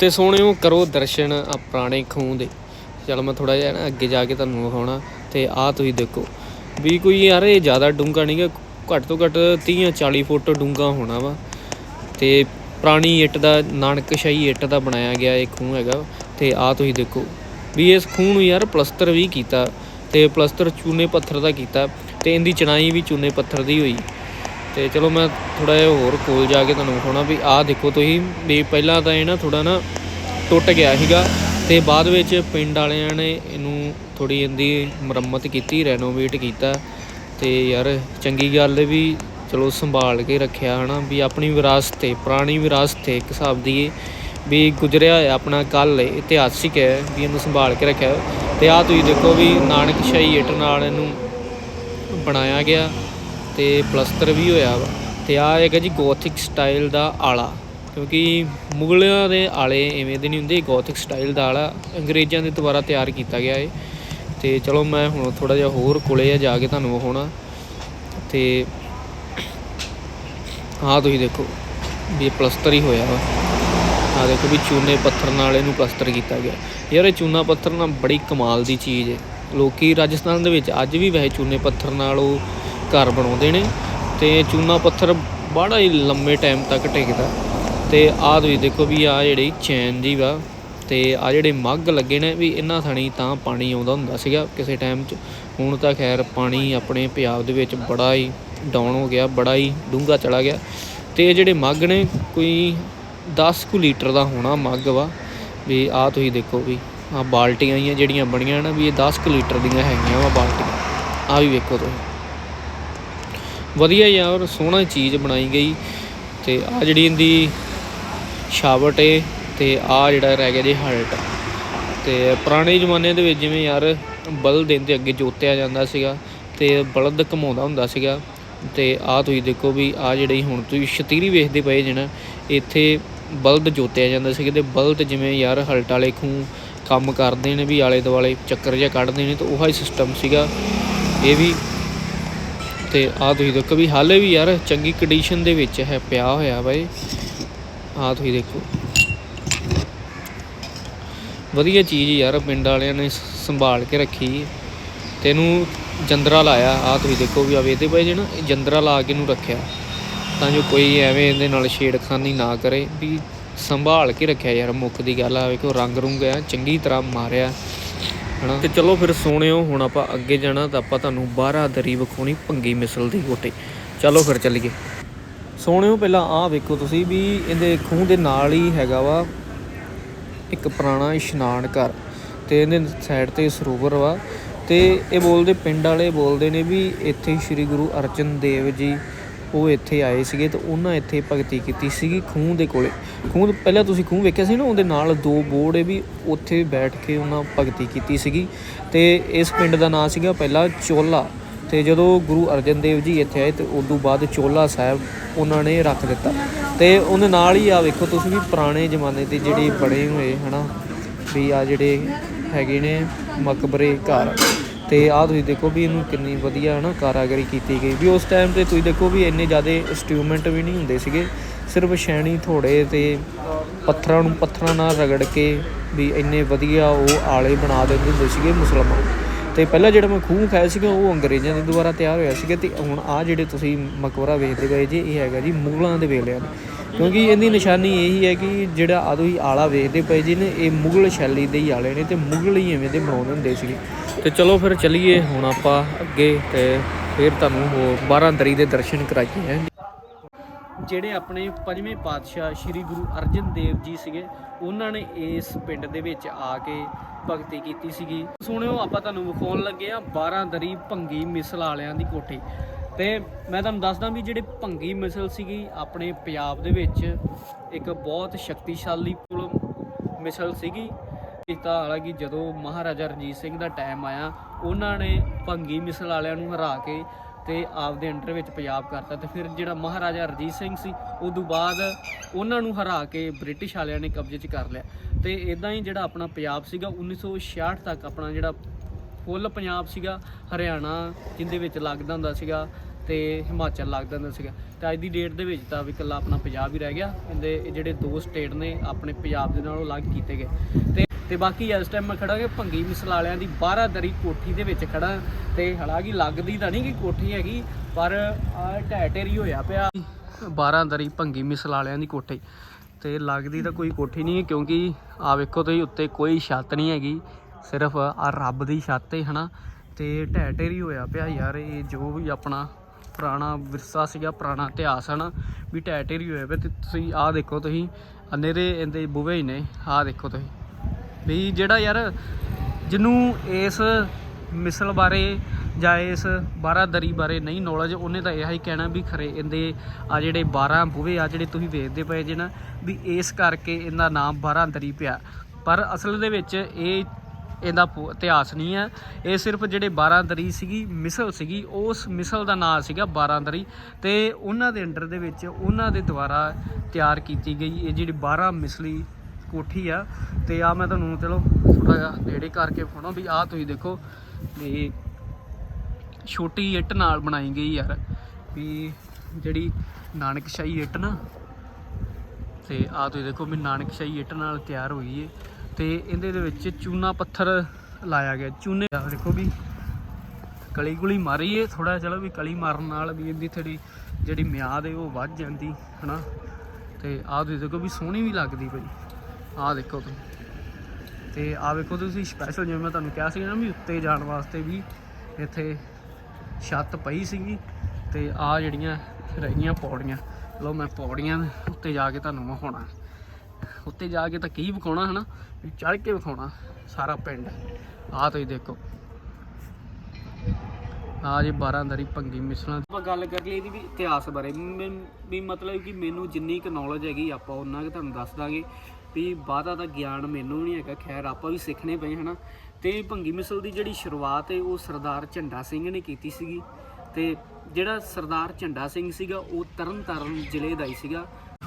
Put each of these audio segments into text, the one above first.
ਤੇ ਸੋਹਣਿਓ ਕਰੋ ਦਰਸ਼ਨ ਆ ਪੁਰਾਣੇ ਖੂਹ ਦੇ। ਚਲ ਮੈਂ ਥੋੜਾ ਜਿਹਾ ਨਾ ਅੱਗੇ ਜਾ ਕੇ ਤੁਹਾਨੂੰ ਵਿਖਾਉਣਾ ਤੇ ਆਹ ਤੁਸੀਂ ਦੇਖੋ। ਵੀ ਕੋਈ ਯਾਰ ਇਹ ਜ਼ਿਆਦਾ ਡੂੰਘਾ ਨਹੀਂ ਗਾ, ਘੱਟ ਤੋਂ ਘੱਟ 30 ਜਾਂ 40 ਫੁੱਟ ਡੂੰਘਾ ਹੋਣਾ ਵਾ। ਤੇ ਪੁਰਾਣੀ ਇੱਟ ਦਾ ਨਾਨਕਸ਼ਾਹੀ ਇੱਟ ਦਾ ਬਣਾਇਆ ਗਿਆ ਇਹ ਖੂਹ ਹੈਗਾ ਤੇ ਆਹ ਤੁਸੀਂ ਦੇਖੋ, ਵੀ ਇਸ ਖੂਹ ਨੂੰ ਯਾਰ ਪਲਸਤਰ ਵੀ ਕੀਤਾ ਤੇ ਪਲਸਤਰ ਚੂਨੇ ਪੱਥਰ ਦਾ ਕੀਤਾ ਤੇ ਇਹਦੀ ਚਣਾਈ ਵੀ ਚੂਨੇ ਪੱਥਰ ਦੀ ਹੋਈ। ਤੇ ਚਲੋ ਮੈਂ ਥੋੜਾ ਜਿਹਾ ਹੋਰ ਕੋਲ ਜਾ ਕੇ ਤੁਹਾਨੂੰ ਵਿਖਾਉਣਾ ਵੀ ਆਹ ਦੇਖੋ ਤੁਸੀਂ ਵੀ ਪਹਿਲਾਂ ਤਾਂ ਇਹ ਨਾ ਥੋੜਾ ਨਾ ਟੁੱਟ ਗਿਆ ਸੀਗਾ ਤੇ ਬਾਅਦ ਵਿੱਚ ਪਿੰਡ ਵਾਲਿਆਂ ਨੇ ਇਹਨੂੰ ਥੋੜੀ ਇਹਦੀ ਮੁਰੰਮਤ ਕੀਤੀ ਰੈਨੋਵੇਟ ਕੀਤਾ ਤੇ ਯਾਰ ਚੰਗੀ ਗੱਲ ਵੀ ਚਲੋ ਸੰਭਾਲ ਕੇ ਰੱਖਿਆ ਹਨਾ ਵੀ ਆਪਣੀ ਵਿਰਾਸਤ 'ਤੇ, ਪੁਰਾਣੀ ਵਿਰਾਸਤ ਹੈ ਇੱਕ ਹਿਸਾਬ ਦੀ ਵੀ ਗੁਜ਼ਰਿਆ ਹੋਇਆ ਆਪਣਾ ਕੱਲ ਇਤਿਹਾਸਿਕ ਹੈ ਵੀ ਇਹਨੂੰ ਸੰਭਾਲ ਕੇ ਰੱਖਿਆ ਤੇ ਆਹ ਤੁਸੀਂ ਦੇਖੋ ਵੀ ਨਾਨਕਸ਼ਾਹੀ ਇੱਟ ਨਾਲ ਇਹਨੂੰ ਬਣਾਇਆ ਗਿਆ ਤੇ ਪਲਸਤਰ ਵੀ ਹੋਇਆ ਵਾ। ਤੇ ਆ ਹੈਗਾ ਜੀ ਗੋਥਿਕ ਸਟਾਈਲ ਦਾ ਆਲਾ। ਕਿਉਂਕਿ ਮੁਗਲਾਂ ਦੇ ਆਲੇ ਐਵੇਂ ਦੇ ਨਹੀਂ ਹੁੰਦੇ, ਗੋਥਿਕ ਸਟਾਈਲ ਦਾ ਆਲਾ। ਅੰਗਰੇਜ਼ਾਂ ਦੇ ਦੁਆਰਾ ਤਿਆਰ ਕੀਤਾ ਗਿਆ ਏ। ਤੇ ਚਲੋ ਮੈਂ ਹੁਣ ਥੋੜਾ ਜਿਹਾ ਹੋਰ ਕੋਲੇ ਆ, ਜਾ ਕੇ ਤੁਹਾਨੂੰ ਵਿਖਾਉਣਾ। ਤੇ ਆਹ ਤੁਸੀਂ ਦੇਖੋ ਵੀ ਇਹ ਪਲਸਤਰ ਹੀ ਹੋਇਆ ਵਾ। ਆਹ ਦੇਖੋ ਵੀ ਚੂਨੇ ਪੱਥਰ ਨਾਲ ਇਹਨੂੰ ਪਲਸਤਰ ਕੀਤਾ ਗਿਆ। ਯਾਰ ਇਹ ਚੂਨਾ ਪੱਥਰ ਨਾ ਬੜੀ ਕਮਾਲ ਦੀ ਚੀਜ਼ ਹੈ ਲੋਕੀ ਰਾਜਸਥਾਨ ਦੇ ਵਿੱਚ ਅੱਜ ਵੀ ਵੈਸੇ ਚੂਨੇ ਪੱਥਰ ਨਾਲ ਉਹ ਘਰ ਬਣਾਉਂਦੇ ਨੇ ਤੇ ਚੂਨਾ ਪੱਥਰ ਬੜਾ ਹੀ ਲੰਮੇ ਟਾਈਮ ਤੱਕ ਟਿਕਦਾ। ਤੇ ਆਹ ਤੁਸੀਂ ਦੇਖੋ ਵੀ ਆ ਜਿਹੜੀ ਚੈਨ ਜੀ ਵਾ ਤੇ ਆ ਜਿਹੜੇ ਮੱਗ ਲੱਗੇ ਨੇ ਵੀ ਇਹਨਾਂ ਥਣੀ ਤਾਂ ਪਾਣੀ ਆਉਂਦਾ ਹੁੰਦਾ ਸੀਗਾ ਕਿਸੇ ਟਾਈਮ 'ਚ। ਹੁਣ ਤਾਂ ਖੈਰ ਪਾਣੀ ਆਪਣੇ ਪੰਜਾਬ ਦੇ ਵਿੱਚ ਬੜਾ ਹੀ ਡਾਊਨ ਹੋ ਗਿਆ, ਬੜਾ ਹੀ ਡੂੰਘਾ ਚਲਾ ਗਿਆ। ਤੇ ਇਹ ਜਿਹੜੇ ਮੱਗ ਨੇ, ਕੋਈ 10 ਕੁ ਲੀਟਰ ਦਾ ਹੋਣਾ ਮੱਗ ਵਾ। ਵੀ ਆ ਤੁਸੀਂ ਦੇਖੋ ਵੀ ਆ ਬਾਲਟੀਆਂ ਹੀ ਆ ਜਿਹੜੀਆਂ ਬਣੀਆਂ ਨਾ ਵੀ ਇਹ 10 ਕੁ ਲੀਟਰ ਦੀਆਂ ਹੈਗੀਆਂ ਵਾ ਬਾਲਟੀਆਂ। ਆ ਵੀ ਵੇਖੋ ਤੁਸੀਂ। ਵਧੀਆ ਯਾਰ ਸੋਹਣਾ ਚੀਜ਼ ਬਣਾਈ ਗਈ। ਤੇ ਆ ਜਿਹੜੀ ਇਹਦੀ ਛਾਵਟ ਏ ਤੇ ਆ ਜਿਹੜਾ ਰਹਿ ਗਿਆ ਜੀ ਹਲਟ ਤੇ ਪੁਰਾਣੇ ਜ਼ਮਾਨੇ ਦੇ ਵਿੱਚ ਜਿਵੇਂ ਯਾਰ ਬਲਦ ਦੇ ਅੱਗੇ ਜੋਤਿਆ ਜਾਂਦਾ ਸੀਗਾ ਤੇ ਬਲਦ ਘਮਾਉਂਦਾ ਹੁੰਦਾ ਸੀਗਾ। ਤੇ ਆ ਤੁਸੀਂ ਦੇਖੋ ਵੀ ਆ ਜਿਹੜੀ ਹੁਣ ਤੁਸੀਂ ਸ਼ਤੀਰੀ ਵੇਖਦੇ ਪਏ ਜੇ ਇੱਥੇ ਬਲਦ ਜੋਤਿਆ ਜਾਂਦਾ ਸੀਗਾ ਤੇ ਬਲਦ ਜਿਵੇਂ ਯਾਰ ਹਲਟ ਵਾਲੇ ਖੂਹ ਕੰਮ ਕਰਦੇ ਨੇ ਵੀ ਆਲੇ ਦੁਆਲੇ ਚੱਕਰ ਜਿਹਾ ਕੱਢਦੇ ਨੇ ਤੇ ਉਹੀ ਸਿਸਟਮ ਸੀਗਾ। ਇਹ ਵੀ ਤੇ ਆ ਤੁਸੀਂ ਦੇਖੋ ਵੀ ਹਾਲੇ ਵੀ ਯਾਰ ਚੰਗੀ ਕੰਡੀਸ਼ਨ ਦੇ ਵਿੱਚ ਹੈ ਪਿਆ ਹੋਇਆ ਬਾਈ। ਇਹ ਆ ਤੁਸੀਂ ਦੇਖੋ। ਵਧੀਆ ਚੀਜ਼ ਯਾਰ ਪਿੰਡ ਵਾਲਿਆਂ ਨੇ ਸੰਭਾਲ ਕੇ ਰੱਖੀ। ਤੇ ਇਹਨੂੰ ਜੰਦਰਾ ਲਾਇਆ। ਆ ਤੁਸੀਂ ਦੇਖੋ ਵੀ ਆਵੇ ਵੇਖਦੇ ਬਾਈ ਜੇ ਨਾ ਜੰਦਰਾ ਲਾ ਕੇ ਇਹਨੂੰ ਰੱਖਿਆ। ਤਾਂ ਜੋ ਕੋਈ ਐਵੇਂ ਇਹਦੇ ਨਾਲ ਛੇੜਖਾਨੀ ਨਾ ਕਰੇ। ਵੀ ਸੰਭਾਲ ਕੇ ਰੱਖਿਆ ਯਾਰ, ਮੁੱਖ ਦੀ ਗੱਲ ਆ। ਵੇਖੋ ਰੰਗ ਰੁੰਗ ਆ, ਚੰਗੀ ਤਰ੍ਹਾਂ ਮਾਰਿਆ। ਹਨਾ? ਤੇ ਚਲੋ ਫਿਰ ਸੋਹਣਿਓ ਹੁਣ ਆਪਾਂ ਅੱਗੇ ਜਾਣਾ ਤਾਂ ਆਪਾਂ ਤੁਹਾਨੂੰ ਬਾਹਰਾ ਦਰੀ ਵਿਖਾਉਣੀ ਭੰਗੀ ਮਿਸਲ ਦੀ ਕੋਟੇ ਚਲੋ ਫਿਰ ਚੱਲੀਏ। ਸੋਹਣਿਓ ਪਹਿਲਾਂ ਆਹ ਵੇਖੋ ਤੁਸੀਂ ਵੀ ਇਹਦੇ ਖੂਹ ਦੇ ਨਾਲ ਹੀ ਹੈਗਾ ਵਾ ਇੱਕ ਪੁਰਾਣਾ ਇਸ਼ਨਾਨ ਘਰ। ਤੇ ਇਹਦੇ ਸਾਈਡ ਤੇ ਸਰੋਵਰ ਵਾ। ਤੇ ਇਹ ਬੋਲਦੇ ਪਿੰਡ ਵਾਲੇ ਬੋਲਦੇ ਨੇ ਵੀ ਇੱਥੇ ਸ੍ਰੀ ਗੁਰੂ ਅਰਜਨ ਦੇਵ ਜੀ ਉਹ ਇੱਥੇ ਆਏ ਸੀਗੇ ਤੇ ਉਹਨਾਂ ਇੱਥੇ ਭਗਤੀ ਕੀਤੀ ਸੀਗੀ ਖੂਹ ਦੇ ਕੋਲੇ। ਖੂਹ ਪਹਿਲਾਂ ਤੁਸੀਂ ਖੂਹ ਵੇਖਿਆ ਸੀ ਨਾ, ਉਹਦੇ ਨਾਲ ਦੋ ਬੋਰਡ ਵੀ ਉੱਥੇ ਬੈਠ ਕੇ ਉਹਨਾਂ ਭਗਤੀ ਕੀਤੀ ਸੀਗੀ। ਤੇ ਇਸ ਪਿੰਡ ਦਾ ਨਾਂ ਸੀਗਾ ਪਹਿਲਾਂ ਚੋਲਾ। ਤੇ ਜਦੋਂ ਗੁਰੂ ਅਰਜਨ ਦੇਵ ਜੀ ਇੱਥੇ ਆਏ ਤੇ ਤੋਂ ਬਾਅਦ ਚੋਲਾ ਸਾਹਿਬ ਉਹਨਾਂ ਨੇ ਰੱਖ ਦਿੱਤਾ। ਤੇ ਉਹਦੇ ਨਾਲ ਹੀ ਆ ਵੇਖੋ ਤੁਸੀਂ ਵੀ ਪੁਰਾਣੇ ਜ਼ਮਾਨੇ ਦੇ ਜਿਹੜੇ ਬਣੇ ਹੋਏ ਹਨਾ, ਵੀ ਆ ਜਿਹੜੇ ਹੈਗੇ ਨੇ ਮਕਬਰੇ ਘਰ। ਤੇ ਆਹ ਤੁਸੀਂ ਦੇਖੋ ਵੀ ਇਹਨੂੰ ਕਿੰਨੀ ਵਧੀਆ ਹਨਾ ਕਾਰਾਗਰੀ ਕੀਤੀ ਗਈ ਵੀ ਉਸ ਟਾਈਮ ਤੇ ਤੁਸੀਂ ਦੇਖੋ ਵੀ ਇੰਨੇ ਜ਼ਿਆਦਾ ਇੰਸਟਰੂਮੈਂਟ ਵੀ ਨਹੀਂ ਹੁੰਦੇ ਸੀਗੇ, ਸਿਰਫ ਛੈਣੀ ਥੋੜੇ ਤੇ ਪੱਥਰਾਂ ਨੂੰ ਪੱਥਰਾਂ ਨਾਲ ਰਗੜ ਕੇ ਵੀ ਇੰਨੇ ਵਧੀਆ ਉਹ ਆਲੇ ਬਣਾ ਦਿੰਦੇ ਹੁੰਦੇ ਸੀਗੇ ਮੁਸਲਮਾਨ। ਤੇ ਪਹਿਲਾਂ ਜਿਹੜਾ ਮੈਂ ਖੂਹ ਖਾਇਆ ਸੀਗਾ, ਉਹ ਅੰਗਰੇਜ਼ਾਂ ਦੇ ਦੁਆਰਾ ਤਿਆਰ ਹੋਇਆ ਸੀਗਾ ਤੇ ਹੁਣ ਆ ਜਿਹੜੇ ਤੁਸੀਂ ਮਕਬਰਾ ਵੇਖਦੇ ਪਏ ਜੀ, ਇਹ ਹੈਗਾ ਜੀ ਮੁਗਲਾਂ ਦੇ ਵੇਲਿਆਂ ਦਾ। ਕਿਉਂਕਿ ਇਹਦੀ ਨਿਸ਼ਾਨੀ ਇਹੀ ਹੈ ਕਿ ਜਿਹੜਾ ਆ ਤੁਸੀਂ ਆਲਾ ਵੇਖਦੇ ਪਏ ਜੀ ਨੇ, ਇਹ ਮੁਗਲ ਸ਼ੈਲੀ ਦੇ ਹੀ ਆਲੇ ਨੇ ਤੇ ਮੁਗਲ ਹੀ ਐਵੇਂ ਦੇ ਬਣਾਉਂਦੇ ਹੁੰਦੇ ਸੀਗੇ। ਤੇ ਚਲੋ ਫਿਰ ਚੱਲੀਏ, ਹੁਣ ਆਪਾਂ ਅੱਗੇ ਤੇ ਫਿਰ ਤੁਹਾਨੂੰ ਹੋਰ 12 ਦਰੀ ਦੇ ਦਰਸ਼ਨ ਕਰਾਈਏ ਹੈਂ। ਜਿਹੜੇ ਆਪਣੇ ਪੰਜਵੇਂ ਪਾਤਸ਼ਾਹ ਸ੍ਰੀ ਗੁਰੂ ਅਰਜਨ ਦੇਵ ਜੀ ਸੀਗੇ, ਉਹਨਾਂ ਨੇ ਇਸ ਪਿੰਡ ਦੇ ਵਿੱਚ ਆ ਕੇ ਭਗਤੀ ਕੀਤੀ ਸੀਗੀ। ਸੁਣਿਓ, ਆਪਾਂ ਤੁਹਾਨੂੰ ਵਿਖਾਉਣ ਲੱਗੇ ਆ 12 ਦਰੀ ਭੰਗੀ ਮਿਸਲ ਵਾਲਿਆਂ ਦੀ ਕੋਠੀ। ਤੇ ਮੈਂ ਤੁਹਾਨੂੰ ਦੱਸਦਾ ਵੀ ਜਿਹੜੇ ਭੰਗੀ ਮਿਸਲ ਸੀਗੀ, ਆਪਣੇ ਪੰਜਾਬ ਦੇ ਵਿੱਚ ਇੱਕ ਬਹੁਤ ਸ਼ਕਤੀਸ਼ਾਲੀ ਪੁਲ ਮਿਸਲ ਸੀਗੀ। ਕੀਤਾ। ਹਾਲਾਂਕਿ ਜਦੋਂ ਮਹਾਰਾਜਾ ਰਣਜੀਤ ਸਿੰਘ ਦਾ ਟਾਈਮ ਆਇਆ, ਉਹਨਾਂ ਨੇ ਭੰਗੀ ਮਿਸਲ ਵਾਲਿਆਂ ਨੂੰ ਹਰਾ ਕੇ ਤੇ ਆਪਦੇ ਅੰਡਰ ਵਿੱਚ ਪੰਜਾਬ ਕਰਤਾ ਤੇ ਫਿਰ ਜਿਹੜਾ ਮਹਾਰਾਜਾ ਰਣਜੀਤ ਸਿੰਘ ਸੀ, ਉਦੋਂ ਬਾਅਦ ਉਹਨਾਂ ਨੂੰ ਹਰਾ ਕੇ ਬ੍ਰਿਟਿਸ਼ ਵਾਲਿਆਂ ਨੇ ਕਬਜ਼ੇ 'ਚ ਕਰ ਲਿਆ। ਤੇ ਇਦਾਂ ਹੀ ਜਿਹੜਾ ਆਪਣਾ ਪੰਜਾਬ ਸੀਗਾ 1966 ਤੱਕ ਆਪਣਾ ਜਿਹੜਾ ਫੁੱਲ ਪੰਜਾਬ ਸੀਗਾ, ਹਰਿਆਣਾ ਜਿੰਦੇ ਵਿੱਚ ਲੱਗਦਾ ਹੁੰਦਾ ਸੀਗਾ ਤੇ ਹਿਮਾਚਲ ਲੱਗਦਾ ਹੁੰਦਾ ਸੀਗਾ। ਤੇ ਅੱਜ ਦੀ ਡੇਟ ਦੇ ਵਿੱਚ ਤਾਂ ਵੀ ਇਕੱਲਾ ਆਪਣਾ ਪੰਜਾਬ ਹੀ ਰਹਿ ਗਿਆ। ਇਹਦੇ ਜਿਹੜੇ ਦੋ ਸਟੇਟ ਨੇ, ਆਪਣੇ ਪੰਜਾਬ ਦੇ ਨਾਲੋਂ ਅਲੱਗ ਕੀਤੇ ਗਏ। ਤੇ ਤੇ ਬਾਕੀ ਇਸ ਟਾਈਮ ਮੈਂ ਖੜਾ ਕਿ ਭੰਗੀ ਮਿਸਲ ਵਾਲਿਆਂ ਦੀ 12 ਦਰੀ ਕੋਠੀ ਦੇ ਵਿੱਚ ਖੜਾ ਤੇ ਹਾਲਾਂਕਿ ਲੱਗਦੀ ਤਾਂ ਨਹੀਂ ਕਿ ਕੋਠੀ ਹੈਗੀ, ਪਰ ਆ ਢਹਿ ਢੇਰੀ ਹੋਇਆ ਪਿਆ। 12 ਦਰੀ ਭੰਗੀ ਮਿਸਲ ਵਾਲਿਆਂ ਦੀ ਕੋਠੀ। ਤੇ ਲੱਗਦੀ ਤਾਂ ਕੋਈ ਕੋਠੀ ਨਹੀਂ ਕਿਉਂਕਿ ਆ ਵੇਖੋ ਤੁਸੀਂ, ਉੱਤੇ ਕੋਈ ਛੱਤ ਨਹੀਂ ਹੈਗੀ, ਸਿਰਫ ਆ ਰੱਬ ਦੀ ਛੱਤ ਹੈ ਹਨਾ? ਤੇ ਢਹਿ ਢੇਰੀ ਹੋਇਆ ਪਿਆ ਯਾਰ, ਇਹ ਜੋ ਵੀ ਆਪਣਾ ਪੁਰਾਣਾ ਵਿਰਸਾ ਸੀਗਾ, ਪੁਰਾਣਾ ਇਤਿਹਾਸ ਹੈ ਨਾ ਵੀ ਢਹਿ ਢੇਰੀ ਹੋਇਆ ਪਿਆ ਤੇ ਤੁਸੀਂ ਆਹ ਦੇਖੋ ਤੁਸੀਂ ਅੰਨੇਰੇ ਇਹਦੇ ਬੂਹੇ ਹੀ ਨੇ, ਆਹ ਦੇਖੋ ਤੁਸੀਂ। ਵੀ ਜਿਹੜਾ ਯਾਰ ਜਿਹਨੂੰ ਇਸ ਮਿਸਲ ਬਾਰੇ ਜਾਂ ਇਸ 12 ਦਰੀ ਬਾਰੇ ਨਹੀਂ ਨੌਲੇਜ ਉਹਨੇ ਤਾਂ ਇਹ ਹੀ ਕਹਿਣਾ ਵੀ ਖਰੇ ਇਹਦੇ ਆ ਜਿਹੜੇ 12 ਬੂਹੇ ਆ ਜਿਹੜੇ ਤੁਸੀਂ ਵੇਖਦੇ ਪਏ ਜੇ ਨਾ, ਵੀ ਇਸ ਕਰਕੇ ਇਹਦਾ ਨਾਮ 12 ਦਰੀ ਪਿਆ। ਪਰ ਅਸਲ ਦੇ ਵਿੱਚ ਇਹ ਇਹਦਾ ਪੂ- ਇਤਿਹਾਸ ਨਹੀਂ ਹੈ। ਇਹ ਸਿਰਫ ਜਿਹੜੇ 12 ਦਰੀ ਸੀਗੀ, ਮਿਸਲ ਸੀਗੀ, ਉਸ ਮਿਸਲ ਦਾ ਨਾਮ ਸੀਗਾ 12 ਦਰੀ ਤੇ ਉਹਨਾਂ ਦੇ ਅੰਡਰ ਦੇ ਵਿੱਚ ਉਹਨਾਂ ਦੇ ਦੁਆਰਾ ਤਿਆਰ ਕੀਤੀ ਗਈ ਇਹ ਜਿਹੜੀ 12 ਮਿਸਲੀ ਕੋਠੀ ਆ ਤੇ ਆ ਮੈਂ ਤੁਹਾਨੂੰ ਚਲੋ ਥੋੜਾ ਜਿਹਾ ਨੇੜੇ ਕਰਕੇ ਫੋਣਾ ਵੀ ਆ ਤੁਸੀਂ ਦੇਖੋ ਵੀ ਛੋਟੀ ਇੱਟ ਨਾਲ ਬਣਾਈ ਗਈ ਯਾਰ ਵੀ ਜਿਹੜੀ ਨਾਨਕਸ਼ਾਹੀ ਇੱਟ ਨਾ ਤੇ ਆ ਤੁਸੀਂ ਦੇਖੋ ਵੀ ਨਾਨਕਸ਼ਾਹੀ ਇੱਟ ਨਾਲ ਤਿਆਰ ਹੋਈ ਏ ਤੇ ਇਹਦੇ ਦੇ ਵਿੱਚ ਚੂਨਾ ਪੱਥਰ ਲਾਇਆ ਗਿਆ। ਚੂਨੇ ਆ ਦੇਖੋ ਵੀ ਕਲੀ ਗੁਲੀ ਮਾਰੀ ਏ ਥੋੜਾ ਚਲੋ ਵੀ ਕਲੀ ਮਾਰਨ ਨਾਲ ਵੀ ਇਹਦੀ ਥੋੜੀ ਜਿਹੜੀ ਮਿਆਦ ਏ ਉਹ ਵੱਧ ਜਾਂਦੀ, ਹਨਾ? ਤੇ ਆਹ ਤੁਸੀਂ ਦੇਖੋ ਵੀ ਸੋਹਣੀ ਵੀ ਲੱਗਦੀ ਭਾਈ ਆਹ ਦੇਖੋ ਤੁਸੀਂ। ਤੇ ਆਹ ਵੇਖੋ ਤੁਸੀਂ ਸਪੈਸ਼ਲ ਜਿਵੇਂ ਮੈਂ ਤੁਹਾਨੂੰ ਕਿਹਾ ਸੀ ਨਾ ਵੀ ਉੱਤੇ ਜਾਣ ਵਾਸਤੇ ਵੀ ਇੱਥੇ ਛੱਤ ਪਈ ਸੀਗੀ ਤੇ ਆਹ ਜਿਹੜੀਆਂ ਰਹੀਆਂ ਪੌੜੀਆਂ, ਲਓ ਮੈਂ ਪੌੜੀਆਂ ਉੱਤੇ ਜਾ ਕੇ ਤੁਹਾਨੂੰ ਵਿਖਾਉਣਾ। ਉੱਤੇ ਜਾ ਕੇ ਤਾਂ ਕੀ ਵਿਖਾਉਣਾ ਹਨਾ? ਵੀ ਚੜ੍ਹ ਕੇ ਵਿਖਾਉਣਾ ਸਾਰਾ ਪਿੰਡ। ਆਹ ਤੁਸੀਂ ਦੇਖੋ। ਆ ਜੇ 12 ਦਰੀ ਭੰਗੀ ਮਿਸਲਾਂ ਆਪਾਂ ਗੱਲ ਕਰ ਲਈ ਇਹਦੀ ਵੀ ਇਤਿਹਾਸ ਬਾਰੇ। ਮੈਂ- ਵੀ ਮਤਲਬ ਕਿ ਮੈਨੂੰ ਜਿੰਨੀ ਕੁ ਨੌਲੇਜ ਹੈਗੀ ਆਪਾਂ ਉਹਨਾਂ ਕੁ ਤੁਹਾਨੂੰ ਦੱਸ ਦਾਂਗੇ। ਵੀ ਬਾਦਾ ਦਾ ਗਿਆਨ ਮੈਨੂੰ ਨਹੀਂ ਹੈਗਾ। ਖੈਰ, ਆਪਾਂ ਵੀ ਸਿੱਖਣੇ ਪਏ ਹਨਾ। ਤੇ ਭੰਗੀ ਮਿਸਲ ਦੀ ਜਿਹੜੀ ਸ਼ੁਰੂਆਤ ਹੈ ਉਹ ਸਰਦਾਰ ਝੰਡਾ ਸਿੰਘ ਨੇ ਕੀਤੀ ਸੀਗੀ। ਤੇ ਜਿਹੜਾ ਸਰਦਾਰ ਝੰਡਾ ਸਿੰਘ ਸੀਗਾ, ਉਹ ਤਰਨਤਾਰਨ ਜ਼ਿਲ੍ਹੇ ਦਾ ਹੀ ਸੀਗਾ।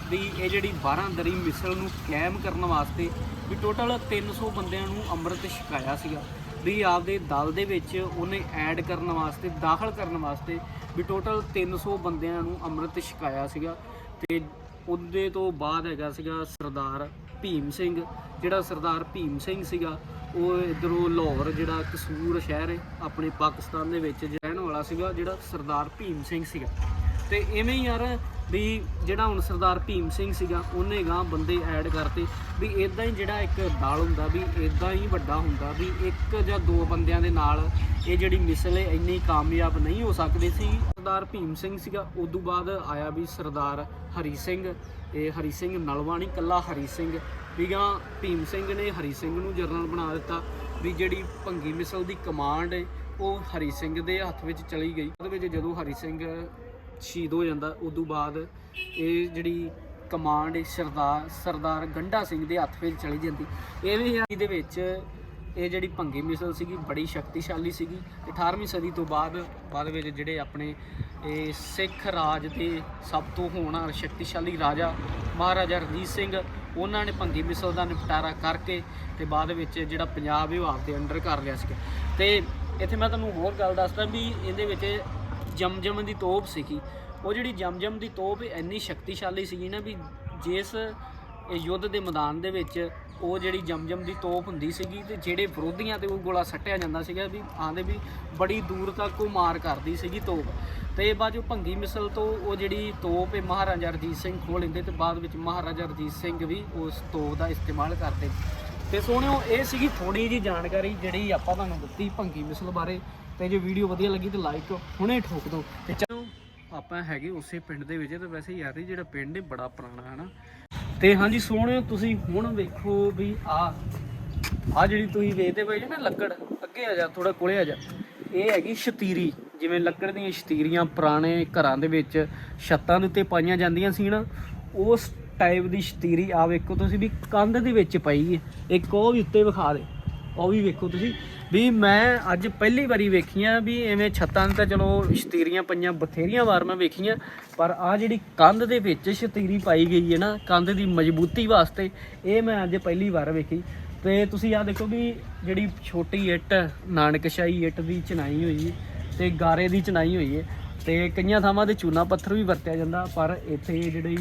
ਵੀ ਇਹ ਜਿਹੜੀ 12 ਦਰੀ ਮਿਸਲ ਨੂੰ ਕਾਇਮ ਕਰਨ ਵਾਸਤੇ ਵੀ ਟੋਟਲ 300 ਬੰਦਿਆਂ ਨੂੰ ਅੰਮ੍ਰਿਤ ਛਕਾਇਆ ਸੀਗਾ। ਵੀ ਆਪਦੇ ਦਲ ਦੇ ਵਿੱਚ ਉਹਨੇ ਐਡ ਕਰਨ ਵਾਸਤੇ, ਦਾਖਲ ਕਰਨ ਵਾਸਤੇ ਵੀ ਟੋਟਲ 300 ਬੰਦਿਆਂ ਨੂੰ ਅੰਮ੍ਰਿਤ ਛਕਾਇਆ ਸੀਗਾ। ਤੇ ਉਹਦੇ ਤੋਂ ਬਾਅਦ ਹੈਗਾ ਸੀਗਾ ਸਰਦਾਰ ਭੀਮ ਸਿੰਘ, ਜਿਹੜਾ ਸਰਦਾਰ ਭੀਮ ਸਿੰਘ ਸੀਗਾ, ਉਹ ਇਧਰੋਂ ਲਾਹੌਰ, ਜਿਹੜਾ ਕਸੂਰ ਸ਼ਹਿਰ ਹੈ, ਆਪਣੇ ਪਾਕਿਸਤਾਨ ਦੇ ਵਿੱਚ ਰਹਿਣ ਵਾਲਾ ਸੀਗਾ, ਜਿਹੜਾ ਸਰਦਾਰ ਭੀਮ ਸਿੰਘ ਸੀਗਾ। ਤੇ ਇਵੇਂ ਹੀ ਯਾਰ ਵੀ ਜਿਹੜਾ ਹੁਣ ਸਰਦਾਰ ਭੀਮ ਸਿੰਘ ਸੀਗਾ, ਉਹਨੇ ਗਾਂ ਬੰਦੇ ਐਡ ਕਰਤੇ ਵੀ ਇਦਾਂ ਹੀ ਜਿਹੜਾ ਇੱਕ ਦਲ ਹੁੰਦਾ ਵੀ ਇਦਾਂ ਹੀ ਵੱਡਾ ਹੁੰਦਾ ਵੀ ਇੱਕ ਜਾਂ ਦੋ ਬੰਦਿਆਂ ਦੇ ਨਾਲ ਇਹ ਜਿਹੜੀ ਮਿਸਲ ਹੈ, ਇੰਨੀ ਕਾਮਯਾਬ ਨਹੀਂ ਹੋ ਸਕਦੀ ਸੀ। ਸਰਦਾਰ ਭੀਮ ਸਿੰਘ ਸੀਗਾ, ਉਦੋਂ ਬਾਅਦ ਆਇਆ ਵੀ ਸਰਦਾਰ ਹਰੀ ਸਿੰਘ, ਇਹ ਹਰੀ ਸਿੰਘ ਨਲਵਾ ਨਹੀਂ, ਕੱਲਾ ਹਰੀ ਸਿੰਘ। ਵੀ ਗਾਂ ਭੀਮ ਸਿੰਘ ਨੇ ਹਰੀ ਸਿੰਘ ਨੂੰ ਜਰਨਲ ਬਣਾ ਦਿੱਤਾ ਵੀ ਜਿਹੜੀ ਭੰਗੀ ਮਿਸਲ ਦੀ ਕਮਾਂਡ ਹੈ, ਉਹ ਹਰੀ ਸਿੰਘ ਦੇ ਹੱਥ ਵਿੱਚ ਚਲੀ ਗਈ। ਉਹਦੇ ਵਿੱਚ ਜਦੋਂ ਹਰੀ ਸਿੰਘ ਸ਼ਹੀਦ ਹੋ ਜਾਂਦਾ। ਉਦੋਂ ਬਾਅਦ ਇਹ ਜਿਹੜੀ ਕਮਾਂਡ ਸਰਦਾਰ ਸਰਦਾਰ ਗੰਡਾ ਸਿੰਘ ਦੇ ਹੱਥ ਵਿੱਚ ਚਲੀ ਜਾਂਦੀ। ਇਹ ਵੀ ਇਹਦੇ ਵਿੱਚ ਇਹ ਜਿਹੜੀ ਭੰਗੀ ਮਿਸਲ ਸੀਗੀ, ਬੜੀ ਸ਼ਕਤੀਸ਼ਾਲੀ ਸੀਗੀ। 18ਵੀਂ ਸਦੀ ਤੋਂ ਬਾਅਦ ਬਾਅਦ ਵਿੱਚ ਜਿਹੜੇ ਆਪਣੇ ਇਹ ਸਿੱਖ ਰਾਜ ਦੇ ਸਭ ਤੋਂ ਹੋਣਾ ਸ਼ਕਤੀਸ਼ਾਲੀ ਰਾਜਾ ਮਹਾਰਾਜਾ ਰਣਜੀਤ ਸਿੰਘ, ਉਹਨਾਂ ਨੇ ਭੰਗੀ ਮਿਸਲ ਦਾ ਨਿਪਟਾਰਾ ਕਰਕੇ ਤੇ ਬਾਅਦ ਵਿੱਚ ਜਿਹੜਾ ਪੰਜਾਬ ਹੈ ਉਹ ਆਪਦੇ ਅੰਡਰ ਕਰ ਲਿਆ ਸੀਗਾ। ਤੇ ਇੱਥੇ ਮੈਂ ਤੁਹਾਨੂੰ ਹੋਰ ਗੱਲ ਦੱਸਦਾ ਵੀ ਇਹਦੇ ਵਿੱਚ ਜਮਜਮ ਦੀ ਤੋਪ ਸੀਗੀ। ਉਹ ਜਿਹੜੀ ਜਮਜਮ ਦੀ ਤੋਪ ਇੰਨੀ ਸ਼ਕਤੀਸ਼ਾਲੀ ਸੀਗੀ ਨਾ ਵੀ ਜਿਸ ਯੁੱਧ ਦੇ ਮੈਦਾਨ ਦੇ ਵਿੱਚ ਉਹ ਜਿਹੜੀ ਜਮਜਮ ਦੀ ਤੋਪ ਹੁੰਦੀ ਸੀਗੀ ਤੇ ਜਿਹੜੇ ਵਿਰੋਧੀਆਂ ਤੇ ਉਹ ਗੋਲਾ ਸੱਟਿਆ ਜਾਂਦਾ ਸੀਗਾ ਵੀ ਆਂਦੇ ਵੀ ਬੜੀ ਦੂਰ ਤੱਕ ਉਹ ਮਾਰ ਕਰਦੀ ਸੀਗੀ ਤੋਪ। ਤੇ ਬਾਅਦ ਚੋਂ ਭੰਗੀ ਮਿਸਲ ਤੋਂ ਉਹ ਜਿਹੜੀ ਤੋਪ ਹੈ ਮਹਾਰਾਜਾ ਰਣਜੀਤ ਸਿੰਘ ਖੋਲ ਲੈਂਦੇ ਤੇ ਬਾਅਦ ਵਿੱਚ ਮਹਾਰਾਜਾ ਰਣਜੀਤ ਸਿੰਘ ਵੀ ਉਸ ਤੋਪ ਦਾ ਇਸਤੇਮਾਲ ਕਰਦੇ। ਤੇ ਸੋਹਣਿਓ ਇਹ ਸੀਗੀ ਥੋੜੀ ਜੀ ਜਾਣਕਾਰੀ ਜਿਹੜੀ ਆਪਾਂ ਤੁਹਾਨੂੰ ਦਿੱਤੀ ਭੰਗੀ ਮਿਸਲ ਬਾਰੇ। ਤੇ ਜੇ ਵੀਡੀਓ ਵਧੀਆ ਲੱਗੀ ਤਾਂ ਲਾਈਕ ਹੁਣੇ ਠੋਕ ਦਿਓ ਤੇ ਚਲੋ ਆਪਾਂ ਹੈਗੇ ਉਸੇ ਪਿੰਡ ਦੇ ਵਿੱਚ, ਤੇ ਵੈਸੇ ਯਾਰ ਇਹ ਜਿਹੜਾ ਪਿੰਡ ਹੈ ਬੜਾ ਪੁਰਾਣਾ ਹੈ ਨਾ। ਤੇ ਹਾਂਜੀ, ਸੋਹਣਿਓ ਤੁਸੀਂ ਹੁਣ ਵੇਖੋ ਵੀ ਆ ਆ ਜਿਹੜੀ ਤੁਸੀਂ ਵੇਖਦੇ ਪਏ ਜੇ ਨਾ ਲੱਕੜ, ਅੱਗੇ ਆ ਜਾ ਥੋੜਾ ਕੋਲੇ ਆ ਜਾ। ਇਹ ਹੈਗੀ ਛਤੀਰੀ, ਜਿਵੇਂ ਲੱਕੜ ਦੀਆਂ ਸ਼ਤੀਰੀਆਂ ਪੁਰਾਣੇ ਘਰਾਂ ਦੇ ਵਿੱਚ ਛੱਤਾਂ ਦੇ ਉੱਤੇ ਪਾਈਆਂ ਜਾਂਦੀਆਂ ਸੀ ਨਾ, ਉਸ ਟਾਈਪ ਦੀ ਸ਼ਤੀਰੀ ਆ ਵੇਖੋ ਤੁਸੀਂ ਵੀ ਕੰਧ ਦੇ ਵਿੱਚ ਪਈ ਹੈ। ਇੱਕ ਉਹ ਵੀ ਉੱਤੇ ਵਿਖਾ ਦੇ। ਉਹ ਵੀ ਵੇਖੋ ਤੁਸੀਂ, ਵੀ ਮੈਂ ਅੱਜ ਪਹਿਲੀ ਵਾਰੀ ਵੇਖੀਆਂ ਵੀ ਐਵੇਂ ਛੱਤਾਂ ਤੇ ਤਾਂ ਚਲੋ ਸ਼ਤੀਰੀਆਂ ਪਈਆਂ, ਬਥੇਰੀਆਂ ਵਾਰ ਮੈਂ ਵੇਖੀਆਂ, ਪਰ ਆ ਜਿਹੜੀ ਕੰਧ ਦੇ ਵਿੱਚ ਸ਼ਤੀਰੀ ਪਾਈ ਗਈ ਹੈ ਨਾ, ਕੰਧ ਦੀ ਮਜ਼ਬੂਤੀ ਵਾਸਤੇ ਇਹ ਮੈਂ ਅੱਜ ਪਹਿਲੀ ਵਾਰ ਵੇਖੀ। ਤੇ ਤੁਸੀਂ ਆ ਦੇਖੋ ਵੀ ਜਿਹੜੀ ਛੋਟੀ ਇੱਟ, ਨਾਨਕਸ਼ਾਹੀ ਇੱਟ ਦੀ ਚਨਾਈ ਹੋਈ ਹੈ ਤੇ ਗਾਰੇ ਦੀ ਚਨਾਈ ਹੋਈ ਹੈ ਤੇ ਕਈਆਂ ਥਾਵਾਂ ਤੇ ਚੂਨਾ ਪੱਥਰ ਵੀ ਵਰਤਿਆ ਜਾਂਦਾ, ਪਰ ਇੱਥੇ ਜਿਹੜੀ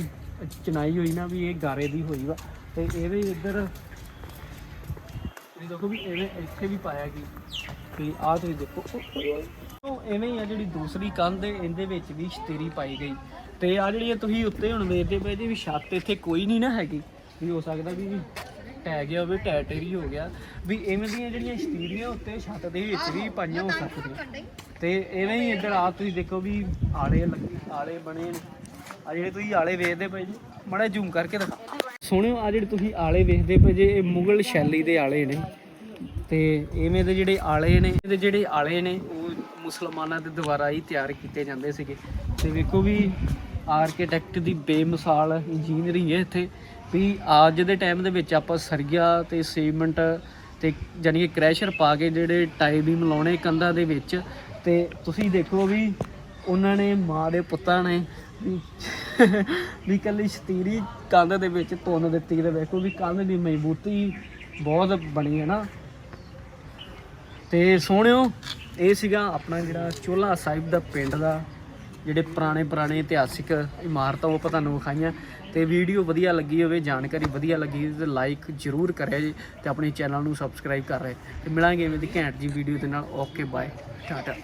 ਚਨਾਈ ਹੋਈ ਨਾ ਵੀ ਇਹ ਗਾਰੇ ਦੀ ਹੋਈ ਵਾ ਤੇ ਇਹਦੇ ਇੱਧਰ ਤੁਸੀਂ ਦੇਖੋ ਵੀ ਇਹਦੇ ਇੱਥੇ ਵੀ ਪਾਇਆ ਕਿ ਤੇ ਆਹ ਤੁਸੀਂ ਦੇਖੋ। ਉਹ ਐਵੇਂ ਹੀ ਆ ਜਿਹੜੀ ਦੂਸਰੀ ਕੰਧ ਹੈ, ਇਹਦੇ ਵਿੱਚ ਵੀ ਸਤੀਰੀ ਪਾਈ ਗਈ। ਤੇ ਆ ਜਿਹੜੀ ਇਹ ਤੁਸੀਂ ਉੱਤੇ ਹੁਣ ਵੇਖਦੇ ਪਏ ਜੀ ਵੀ ਛੱਤ ਇੱਥੇ ਕੋਈ ਨਹੀਂ ਨਾ ਹੈਗੀ। ਵੀ ਹੋ ਸਕਦਾ ਵੀ ਟਹਿ ਗਿਆ ਹੋਵੇ ਟੈ ਟੇਰੀ ਹੋ ਗਿਆ। ਵੀ ਐਵੇਂ ਦੀਆਂ ਜਿਹੜੀਆਂ ਸਤੀਰੀਆਂ ਉੱਤੇ ਛੱਤ ਦੇ ਵਿੱਚ ਵੀ ਪਾਈਆਂ ਹੋ ਸਕਦੀਆਂ। ਤੇ ਐਵੇਂ ਹੀ ਇੱਧਰ ਆ ਤੁਸੀਂ ਦੇਖੋ ਵੀ ਆਲੇ ਲੱਗੇ, ਆਲੇ ਬਣੇ ਨੇ। ਆ ਜਿਹੜੇ ਤੁਸੀਂ ਆਲੇ ਵੇਖਦੇ ਪਏ ਜੀ, ਮਾੜਾ ਜ਼ੂਮ ਕਰਕੇ ਦਿਖਾ। ਸੁਣਿਓ ਆ ਜਿਹੜੇ ਤੁਸੀਂ ਆਲੇ ਵੇਖਦੇ ਪਏ ਜੇ, ਇਹ ਮੁਗਲ ਸ਼ੈਲੀ ਦੇ ਆਲੇ ਨੇ। ਤੇ ਇਵੇਂ ਦੇ ਜਿਹੜੇ ਆਲੇ ਨੇ, ਇਹਦੇ ਜਿਹੜੇ ਆਲੇ ਨੇ, ਉਹ ਮੁਸਲਮਾਨਾਂ ਦੇ ਦੁਆਰਾ ਹੀ ਤਿਆਰ ਕੀਤੇ ਜਾਂਦੇ ਸੀਗੇ। ਤੇ ਵੇਖੋ ਵੀ ਆਰਕੀਟੈਕਟ ਦੀ ਬੇਮਿਸਾਲ ਇੰਜੀਨੀਅਰਿੰਗ ਹੈ ਇੱਥੇ। ਵੀ ਅੱਜ ਦੇ ਟਾਈਮ ਦੇ ਵਿੱਚ ਆਪਾਂ ਸਰੀਆ ਤੇ ਸੀਮੈਂਟ ਤੇ ਜਾਨੀ ਕਿ ਕ੍ਰੈਸ਼ਰ ਪਾ ਕੇ ਜਿਹੜੇ ਟਾਈ ਬੀਮ ਲਾਉਣੇ ਕੰਧਾਂ ਦੇ ਵਿੱਚ, ਤੇ ਤੁਸੀਂ ਦੇਖੋ ਵੀ ਉਹਨਾਂ ਨੇ ਮਾਂ ਦੇ ਪੁੱਤਾਂ ਨੇ ਵੀ ਵੀ ਕੱਲੀ ਸ਼ਤੀਰੀ ਕੰਧ ਦੇ ਵਿੱਚ ਤੁੰਨ ਦਿੱਤੀ ਤੇ ਵੇਖੋ ਵੀ ਕੰਧ ਦੀ ਮਜ਼ਬੂਤੀ ਬਹੁਤ ਬਣੀ ਹੈ ਨਾ। ਤੇ ਸੋਹਣਿਓ ਇਹ ਸੀਗਾ ਆਪਣਾ ਜਿਹੜਾ ਚੋਲਾ ਸਾਹਿਬ ਦਾ ਪਿੰਡ ਦਾ ਜਿਹੜੇ ਪੁਰਾਣੇ ਪੁਰਾਣੇ ਇਤਿਹਾਸਿਕ ਇਮਾਰਤਾਂ, ਉਹ ਆਪਾਂ ਤੁਹਾਨੂੰ ਵਿਖਾਈਆਂ। ਤੇ ਵੀਡੀਓ ਵਧੀਆ ਲੱਗੀ ਹੋਵੇ, ਜਾਣਕਾਰੀ ਵਧੀਆ ਲੱਗੀ ਹੋਵੇ, ਤੇ ਲਾਈਕ ਜਰੂਰ ਕਰਿਆ ਜੀ ਤੇ ਆਪਣੇ ਚੈਨਲ ਨੂੰ ਸਬਸਕ੍ਰਾਈਬ ਕਰ ਰਹੇ। ਤੇ ਮਿਲਾਂਗੇ ਇਵੇਂ ਦੀ ਘੈਂਟ ਜੀ ਵੀਡੀਓ ਦੇ ਨਾਲ। Okay bye Tata